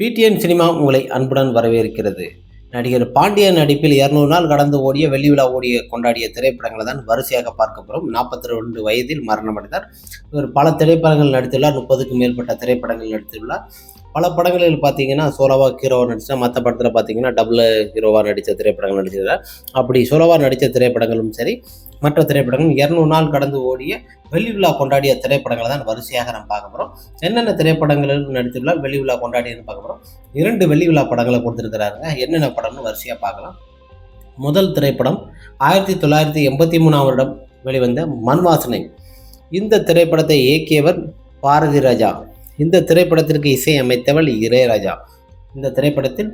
PTN cinema உங்களை அன்புடன் வரவேற்கிறது. நடிகர் பாண்டியன் நடிப்பில் இருநூறு நாள் கடந்து ஓடிய வெள்ளி விழா ஓடிய கொண்டாடிய திரைப்படங்களை தான் வரிசையாக பார்க்க போகிறோம் நாற்பத்தி ரெண்டு வயதில் மரணமடைந்தார் இவர் பல திரைப்படங்கள் நடித்துள்ளார். முப்பதுக்கும் மேற்பட்ட திரைப்படங்கள் நடித்துள்ளார். பல படங்களில் பார்த்தீங்கன்னா சோலோவா ஹீரோவாக நடித்தா மற்ற படத்தில் பார்த்தீங்கன்னா டபுள் ஹீரோவாக நடித்த திரைப்படங்கள் நடித்திருக்கிறார் அப்படி சோலோவாக நடித்த திரைப்படங்களும் சரி மற்ற திரைப்படங்கள் இரநூறு நாள் கடந்து ஓடிய வெள்ளி விழா கொண்டாடிய திரைப்படங்களை தான் வரிசையாக நம்ம பார்க்க போகிறோம் என்னென்ன திரைப்படங்களில் நடித்துள்ளார் வெள்ளி விழா கொண்டாடியன்னு பார்க்க போகிறோம் இரண்டு வெள்ளி விழா படங்களை கொடுத்துருக்கிறாருங்க என்னென்ன படம்னு வரிசையாக பார்க்கலாம். முதல் திரைப்படம் ஆயிரத்தி தொள்ளாயிரத்தி எண்பத்தி மூணாம் வருடம் வெளிவந்த மன்வாசனை இந்த திரைப்படத்தை இயக்கியவர் பாரதி ராஜா. இந்த திரைப்படத்திற்கு இசை அமைத்தவள் இளையராஜா. இந்த திரைப்படத்தில்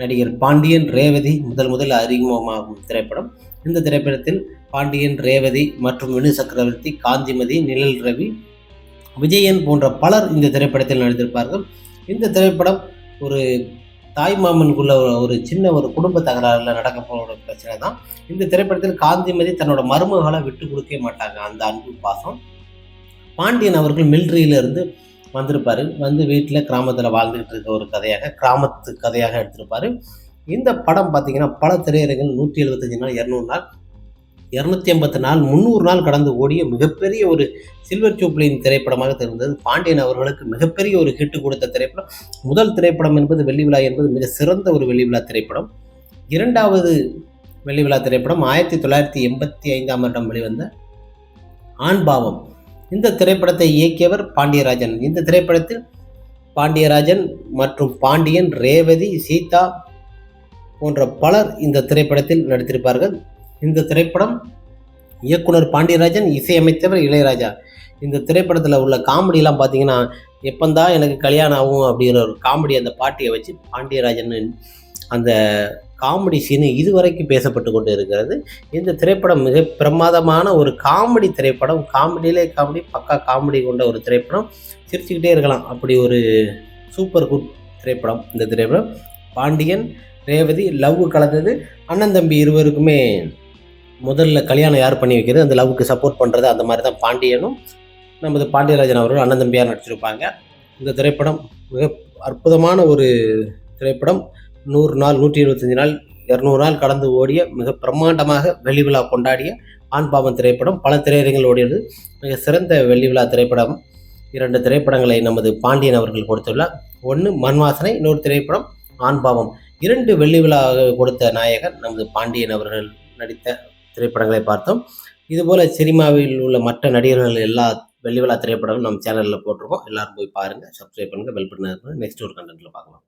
நடிகர் பாண்டியன் ரேவதி முதல் முதல் அறிமுகமாகும் திரைப்படம். இந்த திரைப்படத்தில் பாண்டியன் ரேவதி மற்றும் வினு சக்கரவர்த்தி காந்திமதி நிழல் ரவி விஜயன் போன்ற பலர் இந்த திரைப்படத்தில் நடித்திருப்பார்கள். இந்த திரைப்படம் ஒரு தாய்மாமனுக்குள்ள ஒரு- ஒரு சின்ன ஒரு குடும்ப தகராறுல நடக்க போகிற பிரச்சனை தான். இந்த திரைப்படத்தில் காந்திமதி தன்னோட மருமகளை விட்டு கொடுக்கவே மாட்டாங்க. அந்த அன்பு பாசம். பாண்டியன் அவர்கள் மிலிட்ரியிலிருந்து வந்திருப்பாரு. வந்து வீட்டில் கிராமத்தில் வாழ்ந்துகிட்டு இருக்க ஒரு கதையாக கிராமத்து கதையாக எடுத்திருப்பாரு. இந்த படம் பார்த்தீங்கன்னா பல திரையரங்குகள் நூற்றி எழுபத்தஞ்சு நாள் இரநூறு நாள் இரநூத்தி ஐம்பத்து நாள் முந்நூறு நாள் கடந்து ஓடிய மிகப்பெரிய ஒரு சில்வர் ஜூப்ளியின் திரைப்படமாக தெரிந்தது. பாண்டியன் அவர்களுக்கு மிகப்பெரிய ஒரு ஹிட் கொடுத்த திரைப்படம். முதல் திரைப்படம் என்பது வெள்ளி விழா என்பது மிக சிறந்த ஒரு வெள்ளி விழா திரைப்படம். இரண்டாவது வெள்ளி விழா திரைப்படம் ஆயிரத்தி தொள்ளாயிரத்தி எண்பத்தி ஐந்தாம் வருடம் வெளிவந்த ஆண்பாவம் இந்த திரைப்படத்தை இயக்கியவர் பாண்டியராஜன். இந்த திரைப்படத்தில் பாண்டியராஜன் மற்றும் பாண்டியன் ரேவதி சீதா போன்ற பலர் இந்த திரைப்படத்தில் நடித்திருப்பார்கள். இந்த திரைப்படம் இயக்குனர் பாண்டியராஜன் இசையமைத்தவர் இளையராஜா. இந்த திரைப்படத்தில் உள்ள காமெடியெலாம் பார்த்தீங்கன்னா எப்போந்தான் எனக்கு கல்யாணம் ஆகும் அப்படிங்கிற ஒரு காமெடி அந்த பாட்டியை வச்சு பாண்டியராஜன் அந்த காமெடி சீனு இதுவரைக்கும் பேசப்பட்டு கொண்டு இருக்கிறது. இந்த திரைப்படம் மிக பிரமாதமான ஒரு காமெடி திரைப்படம். காமெடியிலே காமெடி பக்கா காமெடி கொண்ட ஒரு திரைப்படம். சிரிச்சுக்கிட்டே இருக்கலாம். அப்படி ஒரு சூப்பர் குட் திரைப்படம் இந்த திரைப்படம். பாண்டியன் ரேவதி லவ் கலந்தது. அண்ணன் தம்பி இருவருக்குமே முதல்ல கல்யாணம் யார் பண்ணி வைக்கிறது? அந்த லவ்வுக்கு சப்போர்ட் பண்ணுறது அந்த மாதிரி தான் பாண்டியனும் நமது பாண்டியராஜன் அவர்கள் அண்ணன் தம்பியார் நடிச்சிருப்பாங்க. இந்த திரைப்படம் மிக அற்புதமான ஒரு திரைப்படம். நூறு நாள் நூற்றி இருபத்தஞ்சி நாள் இரநூறு நாள் கடந்து ஓடிய மிக பிரம்மாண்டமாக வெள்ளி விழா கொண்டாடிய ஆண் பாவம் திரைப்படம் பல திரையரங்கில் ஓடியது. மிக சிறந்த வெள்ளி விழா திரைப்படம். இரண்டு திரைப்படங்களை நமது பாண்டியன் அவர்கள் கொடுத்துள்ளார். ஒன்று மன்வாசனை இன்னொரு திரைப்படம் ஆண் பாவம். இரண்டு வெள்ளி விழா கொடுத்த நாயகர் நமது பாண்டியன் அவர்கள் நடித்த திரைப்படங்களை பார்த்தோம். இதுபோல் சினிமாவில் உள்ள மற்ற நடிகர்கள் எல்லா வெள்ளி விழா திரைப்படங்களும் நம்ம சேனலில் போட்டிருக்கோம். எல்லாரும் போய் பாருங்கள் சப்ஸ்கிரைப் பண்ணுங்கள் பெல் பண்ண நெக்ஸ்ட் ஒரு கண்டென்ட்டில் பார்க்கலாம்.